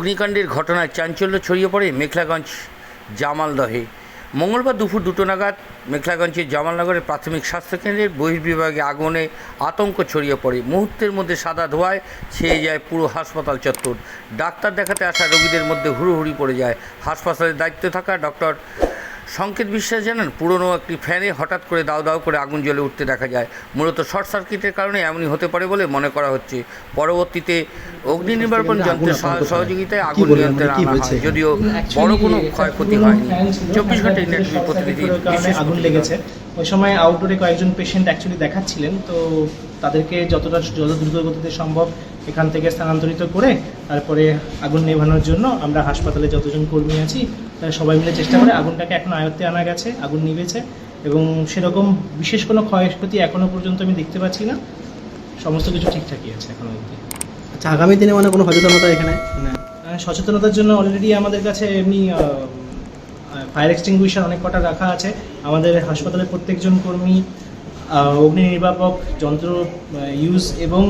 অগ্নিকাণ্ডের ঘটনায় চাঞ্চল্য ছড়িয়ে পড়ে মেখলাগঞ্জ জামালদহে। মঙ্গলবার দুপুর দুটো নাগাদ মেখলাগঞ্জের জামালনগরের প্রাথমিক স্বাস্থ্যকেন্দ্রের বহির্বিভাগে আগুনে আতঙ্ক ছড়িয়ে পড়ে। মুহূর্তের মধ্যে সাদা ধোঁয়ায় ছেয়ে যায় পুরো হাসপাতাল চত্বর। ডাক্তার দেখাতে আসা রোগীদের মধ্যে হুড়ুহুড়ি পড়ে যায়। হাসপাতালের দায়িত্বে থাকা ডক্টর সংকেত বিশ্বাস জানান? পুরনো একটি ফ্যানে হঠাৎ করে দাও দাও করে আগুন জ্বলে উঠতে দেখা যায়। মূলত শর্ট সার্কিটের কারণে এমনই হতে পারে বলে মনে করা হচ্ছে। পরবর্তীতে অগ্নি নির্বাপন যন্ত্রের সহ- সহযোগিতায় আগুন? নিয়ন্ত্রণে মানে আনা হয়। যদিও বড় কোনো ক্ষয়ক্ষতি হয়নি। চব্বিশ ঘণ্টা ইন্ডিয়া টিভির প্রতিনিধি আগুন লেগেছে। ওই সময় আউটডোরে কয়েকজন পেশেন্ট অ্যাকচুয়ালি দেখাচ্ছিলেন। তো তাদেরকে যতটা যত দ্রুত গতিতে সম্ভব এখান থেকে স্থানান্তরিত করে তারপরে আগুন নেভানোর জন্য আমরা হাসপাতালে যতজন কর্মী আছি সবাই মিলে চেষ্টা করে আগুনটাকে এখন আয়ত্তে আনা গেছে আগুন নিভেছে এবং সেরকম বিশেষ কোনো ক্ষয়ক্ষতি এখনও পর্যন্ত আমি দেখতে পাচ্ছি না। সমস্ত কিছু ঠিকঠাকই আছে এখনও অবধি। আচ্ছা আগামী দিনে মানে কোনো সচেতনতা এখানে? মানে সচেতনতার জন্য অলরেডি আমাদের কাছে এমনি ফায়ার এক্সটিংগুইশার অনেক কটা রাখা আছে। আমাদের হাসপাতালের প্রত্যেকজন কর্মী অগ্নি নির্বাপক যন্ত্র ইউজ এবং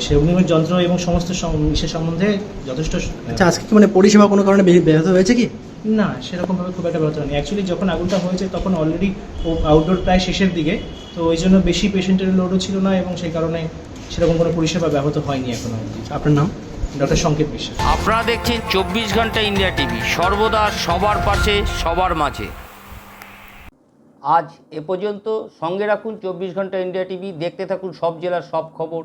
সে অগ্নিনির্বাপক যন্ত্র এবং সমস্ত সম- ইসের সম্বন্ধে যথেষ্ট আচ্ছা আজকে কি মানে পরিষেবা কোনো কারণে ব্যাহত হয়েছে কি? না সেরকমভাবে খুব একটা ব্যাপার নেই অ্যাকচুয়ালি যখন আগুনটা হয়েছে তখন অলরেডি আউটডোর প্রায় শেষের দিকে তো ওই জন্য বেশি পেশেন্টের লোডও ছিল না এবং সেই কারণে সেরকম কোনো পরিষেবা ব্যাহত হয়নি এখনও আপনার নাম? ডক্টর সংকেত বিশ্বাস। আপনারা দেখছেন চব্বিশ ঘণ্টা ইন্ডিয়া টিভি। সর্বদা সবার পাশে সবার মাঝে। আজ এ পর্যন্ত সঙ্গে রাখুন চব্বিশ ঘণ্টা ইন্ডিয়া টিভি। দেখতে থাকুন সব জেলার সব খবর।